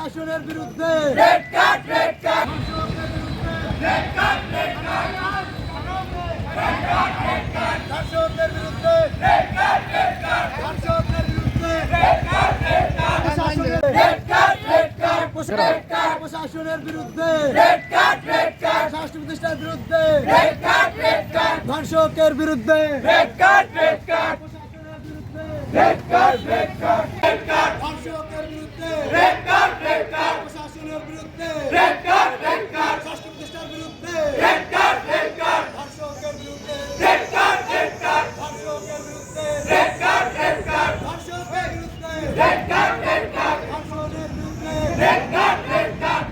প্রশাসনের বিরুদ্ধে। ধর্ষকদের বিরুদ্ধে। ধর্ষকদের বিরুদ্ধে। প্রশাসনের- প্রশা- প্রশাসনের বিরুদ্ধে। স্বাস্থ্য প্রতিষ্ঠানের বিরুদ্ধে। ধর্ষকের বিরুদ্ধে। প্রশাসনের বিরুদ্ধে। ধর্ষকের বিরুদ্ধে বিরুদ্ধে স্বাস্থ্য প্রতিষ্ঠানের বিরুদ্ধে ধর্ষকের বিরুদ্ধে ধর্ষকের বিরুদ্ধে ধর্ষকের বিরুদ্ধে ধর্ষণের বিরুদ্ধে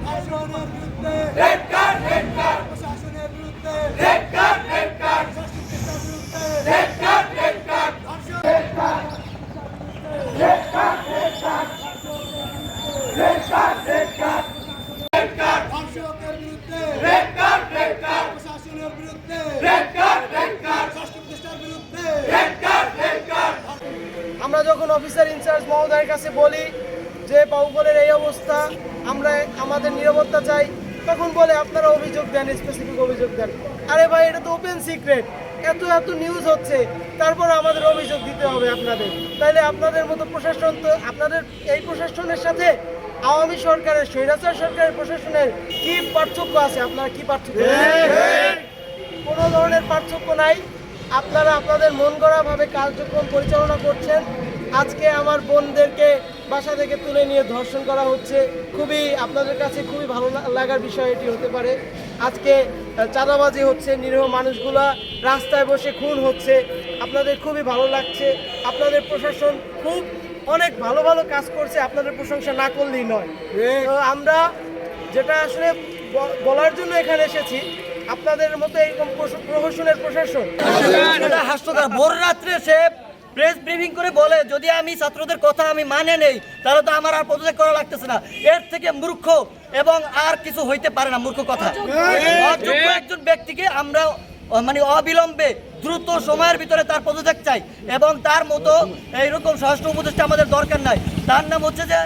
ধর্ষণের বিরুদ্ধে প্রশাসনের বিরুদ্ধে স্বাস্থ্য প্রতিষ্ঠানের বিরুদ্ধে ধর্ষক ধর্ষকের বিরুদ্ধে প্রশাসনের বিরুদ্ধে স্বাস্থ্য প্রতিষ্ঠানের বিরুদ্ধে আমরা যখন অফিসার ইনচার্জ মহোদয়ের কাছে বলি যে বাহুবলের এই অবস্থা আমরা আমাদের নিরাপত্তা চাই তখন বলে আপনারা অভিযোগ দেন স্পেসিফিক অভিযোগ দেন। আরে ভাই এটা তো ওপেন সিক্রেট এত এত নিউজ হচ্ছে। তারপর আমাদের অভিযোগ দিতে হবে আপনাদের। তাহলে আপনাদের মতো প্রশাসন তো আপনাদের এই প্রশাসনের সাথে আওয়ামী সরকারের স্বৈরাচার সরকারের প্রশাসনের কি পার্থক্য আছে? আপনারা কি পার্থক্য কোনো ধরনের পার্থক্য নাই। আপনারা আপনাদের মন গড়াভাবে কার্যক্রম পরিচালনা করছেন। আজকে আমার বোনদেরকে বাসা থেকে তুলে নিয়ে ধর্ষণ করা হচ্ছে। খুবই আপনাদের কাছে খুবই ভালো লাগার বিষয় এটি হতে পারে। আজকে চাঁদাবাজি হচ্ছে নিরীহ মানুষগুলা রাস্তায় বসে খুন হচ্ছে। আপনাদের খুবই ভালো লাগছে। আপনাদের প্রশাসন খুব অনেক ভালো ভালো কাজ করছে। আপনাদের প্রশংসা না করলেই নয়। তো আমরা যেটা আসলে বলার জন্য এখানে এসেছি আপনাদের মতো এরকম প্রশ- প্রহসনের প্রশাসন। এটা হাস্যকর। ভোর রাত্রে সে প্রেস ব্রিফিং করে বলে, যদি আমি ছাত্রদের কথা আমি মানে নেই, তাহলে তো আমার আর পদত্যাগ করা লাগতেছে না। এর থেকে মূর্খ এবং আর কিছু হইতে পারে না, মূর্খ কথা। অযোগ্য একজন ব্যক্তিকে আমরা মানে অবিলম্বে দ্রুত সময়ের ভিতরে তার পদত্যাগ চাই এবং তার মতো এইরকম স্বরাষ্ট্র উপদেষ্টা আমাদের দরকার নাই। তার নাম হচ্ছে যে